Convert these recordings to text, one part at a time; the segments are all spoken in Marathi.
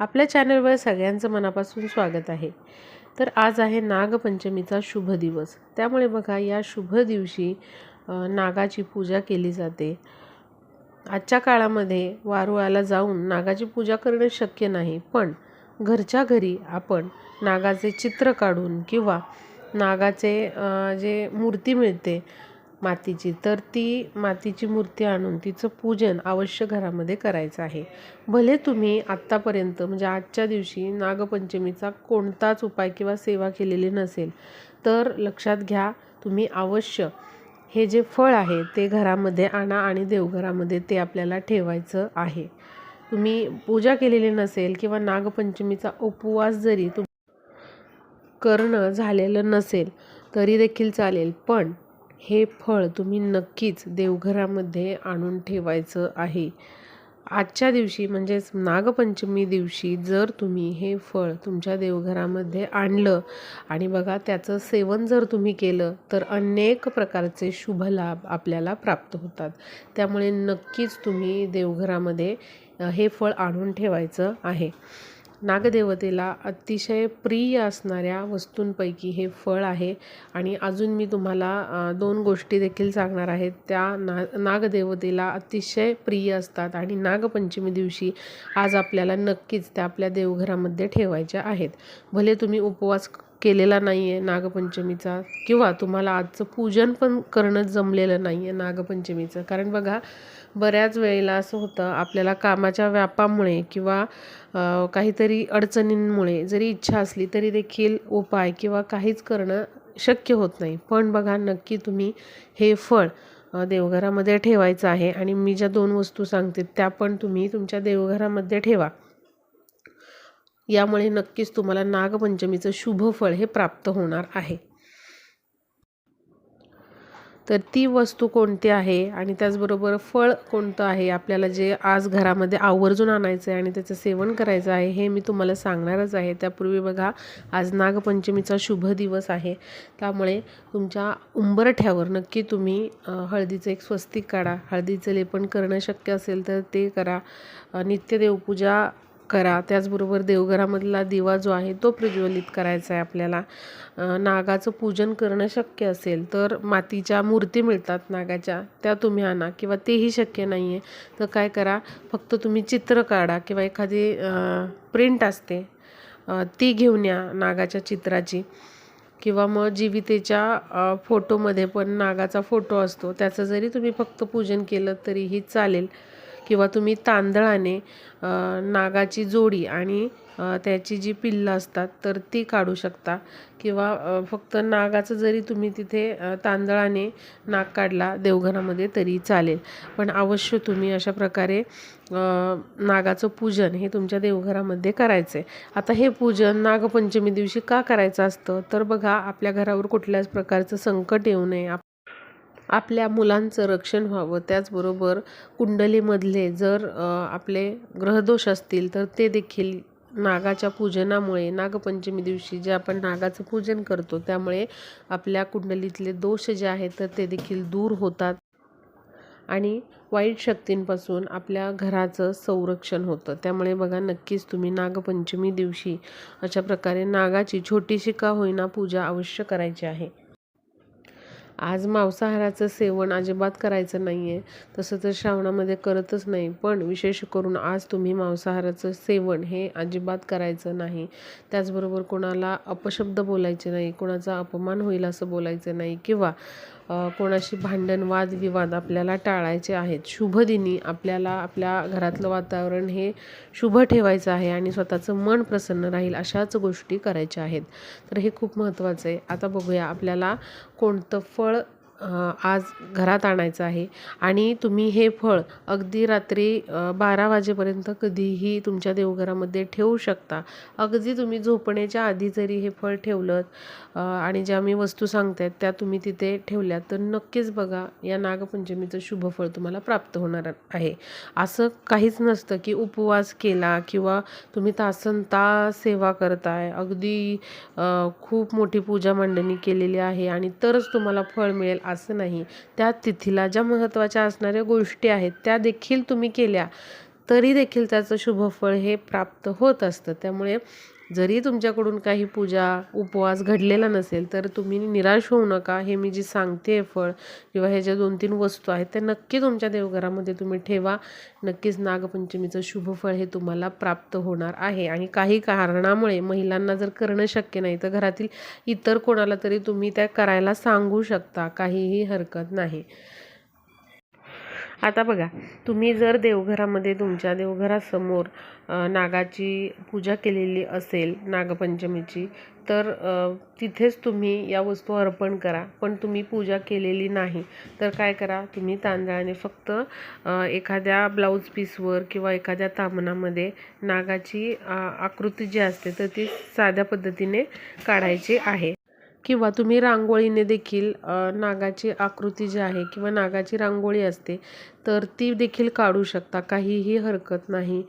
आपल्या चॅनलवर सगळ्यांचं मनापासून स्वागत आहे. तर आज आहे नागपंचमीचा शुभ दिवस. त्यामुळे बघा या शुभ दिवशी नागाची पूजा केली जाते. आजच्या काळामध्ये वारुळाला जाऊन नागाची पूजा करणं शक्य नाही पण घरच्या घरी आपण नागाचे चित्र काढून किंवा नागाचे जे मूर्ती मिळते मातीची. तर ती मातीची मूर्ती आणून तिचं पूजन अवश्य घरामध्ये करायचं आहे. भले तुम्ही आत्तापर्यंत म्हणजे आजच्या दिवशी नागपंचमीचा कोणताच उपाय किंवा सेवा केलेली नसेल तर लक्षात घ्या तुम्ही अवश्य हे जे फळ आहे ते घरामध्ये आणा आणि देवघरामध्ये ते आपल्याला ठेवायचं आहे. तुम्ही पूजा केलेली नसेल किंवा नागपंचमीचा उपवास जरी तुम करणं झालेलं नसेल तरी देखील चालेल. पण हे फळ तुम्ही नक्कीच देवघरामध्ये आणून ठेवायचं आहे. आजच्या दिवशी म्हणजेच नागपंचमी दिवशी जर तुम्ही हे फळ तुमच्या देवघरामध्ये आणलं आणि बघा त्याचं सेवन जर तुम्ही केलं तर अनेक प्रकारचे शुभ लाभ आपल्याला प्राप्त होतात. त्यामुळे नक्कीच तुम्ही देवघरामध्ये हे फळ आणून ठेवायचं आहे. नागदेवतेला अतिशय प्रिय असणाऱ्या वस्तूंपैकी हे फळ आहे. आणि अजून मी तुम्हाला दोन गोष्टी देखील सांगणार आहेत त्या ना नागदेवतेला अतिशय प्रिय असतात आणि नागपंचमी दिवशी आज आपल्याला नक्कीच त्या आपल्या देवघरामध्ये ठेवायच्या आहेत. भले तुम्ही उपवास केलेला नाही आहे नागपंचमीचा किंवा तुम्हाला आजचं पूजन पण करणं जमलेलं नाही आहे नागपंचमीचं. कारण बघा बऱ्याच वेळेला असं होतं आपल्याला कामाच्या व्यापामुळे किंवा काहीतरी अडचणींमुळे जरी इच्छा असली तरी देखील उपाय किंवा काहीच करणं शक्य होत नाही. पण बघा नक्की तुम्ही हे फळ देवघरामध्ये ठेवायचं आहे आणि मी ज्या दोन वस्तू सांगते त्या पण तुम्ही तुमच्या देवघरामध्ये ठेवा. यामुळे नक्कीच तुम्हाला नागपंचमीचं शुभ फळ हे प्राप्त होणार आहे. तर ती वस्तू कोणती आहे आणि त्याचबरोबर फळ कोणतं आहे? आपल्याला जे आज घरामध्ये आवर्जून आणायचं आहे आणि त्याचं सेवन करायचं आहे हे मी तुम्हाला सांगणारच आहे. त्यापूर्वी बघा आज नागपंचमीचा शुभ दिवस आहे. त्यामुळे तुमच्या उंबरठ्यावर नक्की तुम्ही हळदीचं एक स्वस्तिक काढा. हळदीचं लेपन करणं शक्य असेल तर ते करा. नित्यदेवपूजा नित्य देवपूजा करा. त्याचबरोबर देवघरामधला दिवा जो आहे तो प्रज्वलित करायचा आहे आपल्याला. नागाचं पूजन करणं शक्य असेल तर मातीच्या मूर्ती मिळतात नागाच्या. त्या तुम्ही आणा किंवा तेही शक्य नाही आहे तर काय करा फक्त तुम्ही चित्र काढा किंवा एखादी प्रिंट असते ती घेऊन या नागाच्या चित्राची. किंवा मग जीवितेच्या फोटोमध्ये पण नागाचा फोटो असतो. त्याचं जरी तुम्ही फक्त पूजन केलं तरीही चालेल. किंवा तुम्ही तांदळाने नागाची जोडी आणि त्याची जी पिल्लं असतात तर ती काढू शकता. किंवा फक्त नागाचं जरी तुम्ही तिथे तांदळाने नाग काढला देवघरामध्ये तरी चालेल. पण अवश्य तुम्ही अशा प्रकारे नागाचं पूजन हे तुमच्या देवघरामध्ये करायचं आहे आता हे पूजन नागपंचमी दिवशी का करायचं असतं? तर बघा आपल्या घरावर कुठल्याच प्रकारचं संकट येऊ नये. आप आपल्या मुलांचं रक्षण व्हावं. त्याचबरोबर कुंडलीमधले जर आपले ग्रहदोष असतील तर ते देखील नागाच्या पूजनामुळे नागपंचमी दिवशी जे आपण नागाचं पूजन करतो त्यामुळे आपल्या कुंडलीतले दोष जे आहेत तर ते देखील दूर होतात. आणि वाईट शक्तींपासून आपल्या घराचं संरक्षण होतं. त्यामुळे बघा नक्कीच तुम्ही नागपंचमी दिवशी अशा प्रकारे नागाची छोटीशी का होईना पूजा अवश्य करायची आहे. आज मांसाहाराचं सेवन अजिबात करायचं नाही आहे तसं तर श्रावणामध्ये करतच नाही. पण विशेष करून आज तुम्ही मांसाहाराचं सेवन हे अजिबात करायचं नाही. त्याचबरोबर कोणाला अपशब्द बोलायचे नाही कोणाचा अपमान होईल असं बोलायचं नाही किंवा कोणाशी भांडण वादविवाद आपल्याला टाळायचे आहेत. शुभदिनी आपल्याला आपल्या घरातलं वातावरण हे शुभ ठेवायचं आहे आणि स्वतःचं मन प्रसन्न राहील अशाच गोष्टी करायच्या आहेत. तर हे खूप महत्त्वाचं आहे. आता बघूया आपल्याला कोणतं फळ आज घरात आणायचं आहे. आणि तुम्ही हे फळ अगदी रात्री बारा वाजेपर्यंत कधीही तुमच्या देवघरामध्ये ठेवू शकता. अगदी तुम्ही झोपण्याच्या आधी जरी हे फळ ठेवलं आणि ज्या मी वस्तू सांगते त्या तुम्ही तिथे ठेवल्या तर नक्कीच बघा या नागपंचमीचं शुभ फळ तुम्हाला प्राप्त होणार आहे. असं काहीच नसतं की उपवास केला किंवा तुम्ही तासन तास सेवा करताय. अगदी खूप मोठी पूजा मांडणी केलेली आहे आणि तरच तुम्हाला फळ मिळेल. असं नाही. त्या तिथीला ज्या महत्त्वाच्या असणाऱ्या गोष्टी आहेत त्या देखील तुम्ही केल्या. तरी देखील त्याचं शुभफळ हे प्राप्त होत असतं. त्यामुळे जरी तुमच्याकडून काही पूजा उपवास घडलेला नसेल तर तुम्ही निराश होऊ नका. हे मी जी सांगते आहे फळ किंवा ह्या ज्या दोन तीन वस्तू आहेत त्या नक्की तुमच्या देवघरामध्ये तुम्ही ठेवा. नक्कीच नागपंचमीचं शुभफळ हे तुम्हाला प्राप्त होणार आहे. आणि काही कारणामुळे महिलांना जर करणं शक्य नाही तर घरातील इतर कोणाला तरी तुम्ही त्या करायला सांगू शकता. काहीही हरकत नाही. आता बघा तुम्ही जर देवघरामध्ये तुमच्या देवघरासमोर नागाची पूजा केलेली असेल नागपंचमीची तर तिथेच तुम्ही या वस्तू अर्पण करा. पण तुम्ही पूजा केलेली नाही तर काय करा तुम्ही तांदळाने फक्त एखाद्या ब्लाऊज पीसवर किंवा एखाद्या तामणामध्ये नागाची आकृती जी असते तर ती साध्या पद्धतीने काढायची आहे. किंवा तुम्ही रांगोळीने देखील नागाची आकृती जी आहे किंवा नागाची रांगोळी असते तर ती देखील काढू शकता. काहीही हरकत नाही.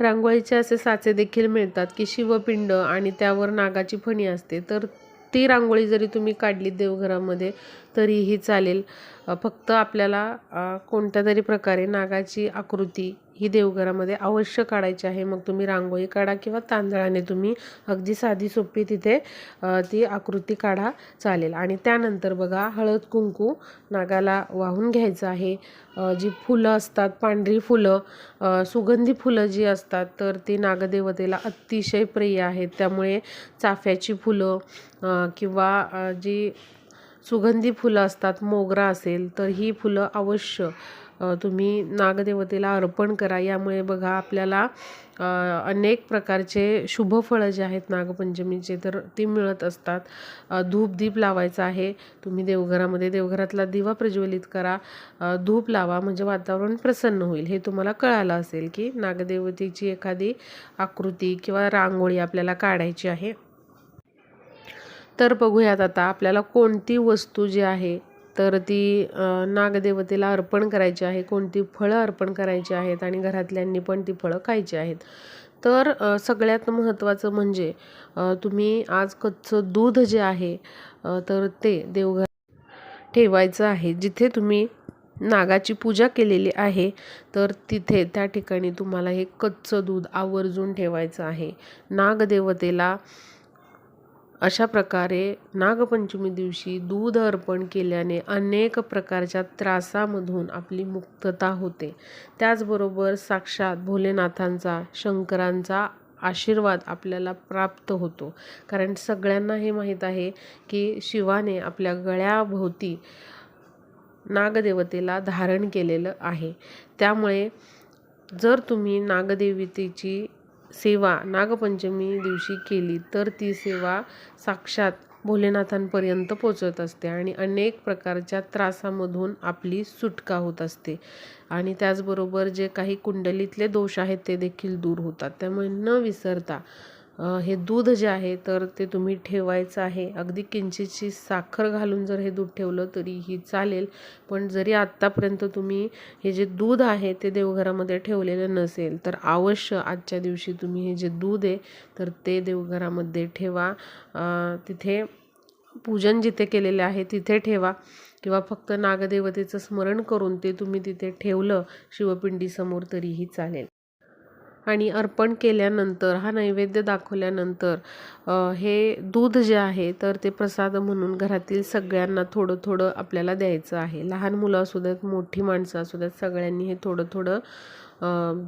रांगोळीचे असे साचे देखील मिळतात की शिवपिंड आणि त्यावर नागाची फणी असते. तर ती रांगोळी जरी तुम्ही काढली देवघरामध्ये तरीही चालेल. फक्त आपल्याला कोणत्या तरी प्रकारे नागाची आकृती ही देवघरामध्ये अवश्य काढायची आहे. मग तुम्ही रांगोळी काढा किंवा तांदळाने तुम्ही अगदी साधी सोपी तिथे ती आकृती काढा चालेल. आणि त्यानंतर बघा हळद कुंकू नागाला वाहून घ्यायचं आहे. जी फुलं असतात पांढरी फुलं सुगंधी फुलं जी असतात तर ती नागदेवतेला अतिशय प्रिय आहेत. त्यामुळे चाफ्याची फुलं किंवा जी सुगंधी फुलं असतात मोगरा असेल तर ही फुलं अवश्य तुम्ही नागदेवतेला अर्पण करा. यामुळे बघा आपल्याला अनेक प्रकारचे शुभफळं जे आहेत नागपंचमीचे तर ती मिळत असतात. धूप दीप लावायचा आहे. तुम्ही देवघरामध्ये देवघरातला दिवा प्रज्वलित करा. धूप लावा म्हणजे वातावरण प्रसन्न होईल. हे तुम्हाला कळालं असेल की नागदेवतेची एखादी आकृती किंवा रांगोळी आपल्याला काढायची आहे. तर बघूयात आता आपल्याला कोणती वस्तू जी आहे तर ती नागदेवतेला अर्पण करायची आहे. कोणती फळं अर्पण करायची आहेत आणि घरातल्यांनी पण ती फळं खायची आहेत. तर सगळ्यात महत्त्वाचं म्हणजे तुम्ही आज कच्चं दूध जे आहे तर ते देवघर ठेवायचं आहे. जिथे तुम्ही नागाची पूजा केलेली आहे तर तिथे त्या ठिकाणी तुम्हाला हे कच्चं दूध आवर्जून ठेवायचं आहे. नागदेवतेला अशा प्रकारे नागपंचमी दिवशी दूध अर्पण केल्याने अनेक प्रकारच्या त्रासामधून आपली मुक्तता होते. त्याचबरोबर साक्षात भोलेनाथांचा शंकरांचा आशीर्वाद आपल्याला प्राप्त होतो. कारण सगळ्यांना हे माहीत आहे की शिवाने आपल्या गळ्याभोवती नागदेवतेला धारण केलेलं आहे. त्यामुळे जर तुम्ही नागदेवतेची सेवा नागपंचमी दिवशी केली तर ती सेवा साक्षात भोलेनाथांपर्यंत पोचत असते आणि अनेक प्रकारच्या त्रासामधून आपली सुटका होत असते. आणि त्याचबरोबर जे काही कुंडलीतले दोष आहेत ते देखील दूर होतात. त्यामुळे न विसरता हे दूध जे आहे तर ते तुम्ही ठेवायचं आहे. अगदी किंचितशी साखर घालून जर हे दूध ठेवलं तरीही चालेल. पण जरी आत्तापर्यंत तुम्ही हे जे दूध आहे ते देवघरामध्ये ठेवलेलं नसेल तर अवश्य आजच्या दिवशी तुम्ही हे जे दूध आहे तर ते देवघरामध्ये ठेवा. तिथे पूजन जिथे केलेले आहे तिथे ठेवा. किंवा फक्त नागदेवतेचं स्मरण करून ते तुम्ही तिथे ठेवलं शिवपिंडीसमोर तरीही चालेल. आणि अर्पण केल्यानंतर हा नैवेद्य दाखवल्यानंतर हे दूध जे आहे तर ते प्रसाद म्हणून घरातील सगळ्यांना थोडं थोडं आपल्याला द्यायचं आहे. लहान मुलं असू द्यात मोठी माणसं असू द्यात सगळ्यांनी हे थोडं थोडं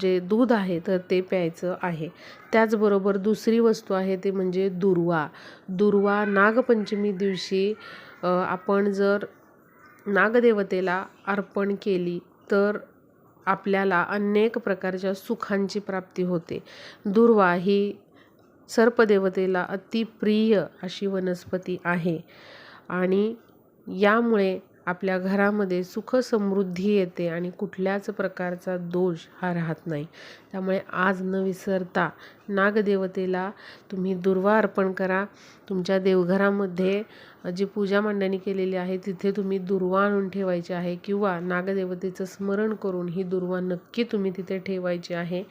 जे दूध आहे तर ते प्यायचं आहे. त्याचबरोबर दुसरी वस्तू आहे ते म्हणजे दुर्वा. दुर्वा नागपंचमी दिवशी आपण जर नागदेवतेला अर्पण केली तर आपल्याला अनेक प्रकारच्या सुखांची प्राप्ती होते. दुर्वा ही सर्पदेवतेला अतिप्रिय अशी वनस्पती आहे. आणि यामुळे आपल्या घरामध्ये सुख समृद्धी येते आणि कुठल्याच प्रकारचा दोष हा राहत नाही. त्यामुळे आज न विसरता नागदेवतेला तुम्ही दुर्वा अर्पण करा. तुमच्या देवघरामध्ये जी पूजा मांडणी केलेली आहे तिथे तुम्ही दुर्वा आणून ठेवायची आहे किंवा नागदेवतेचं स्मरण करून ही दुर्वा नक्की तुम्ही तिथे ठेवायची आहे.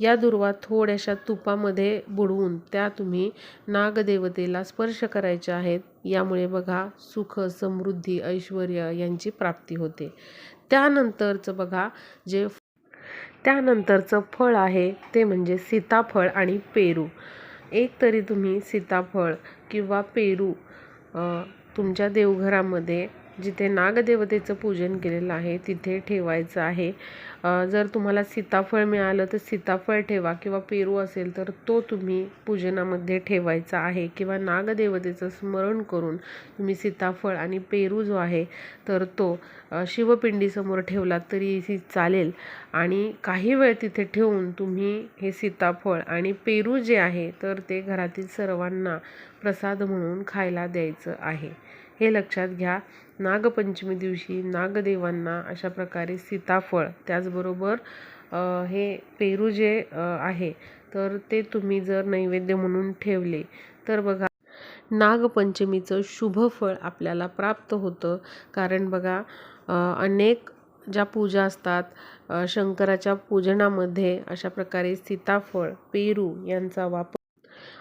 या दुर्वा थोड्याशा तुपामध्ये बुडवून त्या तुम्ही नागदेवतेला स्पर्श करायच्या आहेत. यामुळे बघा सुख समृद्धी ऐश्वर यांची प्राप्ती होते. त्यानंतरचं बघा जे त्यानंतरचं फळ आहे ते म्हणजे सीताफळ आणि पेरू. एक तरी तुम्ही सीताफळ किंवा पेरू तुमच्या देवघरामध्ये जिथे नागदेवतेचं पूजन केलेलं आहे तिथे ठेवायचं आहे. जर तुम्हाला सीताफळ मिळालं तर सीताफळ ठेवा किंवा पेरू असेल तर तो तुम्ही पूजनामध्ये ठेवायचा आहे. किंवा नागदेवतेचं स्मरण करून तुम्ही सीताफळ आणि पेरू जो आहे तर तो शिवपिंडीसमोर ठेवला तरीही चालेल. आणि काही वेळ तिथे ठेवून तुम्ही हे सीताफळ आणि पेरू जे आहे तर ते घरातील सर्वांना प्रसाद म्हणून खायला द्यायचं आहे. हे लक्षात घ्या. नागपंचमी दिवशी नागदेवांना अशा प्रकारे सीताफळ त्याचबरोबर हे पेरू जे आहे तर ते तुम्ही जर नैवेद्य म्हणून ठेवले तर बघा नागपंचमीचं शुभ फळ आपल्याला प्राप्त होतं. कारण बघा अनेक ज्या पूजा असतात शंकराच्या पूजनामध्ये अशा प्रकारे सीताफळ पेरू यांचा वापर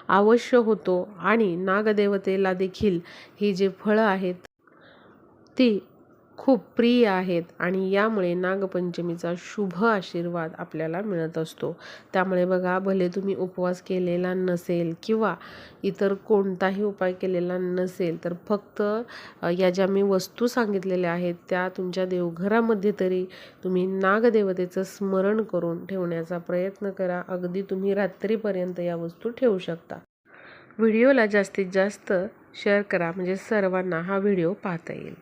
अवश्य होतो. आणि नागदेवतेला देखील ही जे फळं आहेत ती खूप प्रिय आहेत आणि यामुळे नागपंचमीचा शुभ आशीर्वाद आपल्याला मिळत असतो. त्यामुळे बघा भले तुम्ही उपवास केलेला नसेल किंवा इतर कोणताही उपाय केलेला नसेल तर फक्त या ज्या मी वस्तू सांगितलेल्या आहेत त्या तुमच्या देवघरामध्ये तरी तुम्ही नागदेवतेचं स्मरण करून ठेवण्याचा प्रयत्न करा. अगदी तुम्ही रात्रीपर्यंत या वस्तू ठेवू शकता. व्हिडिओला जास्तीत जास्त शेअर करा म्हणजे सर्वांना हा व्हिडिओ पाहता येईल.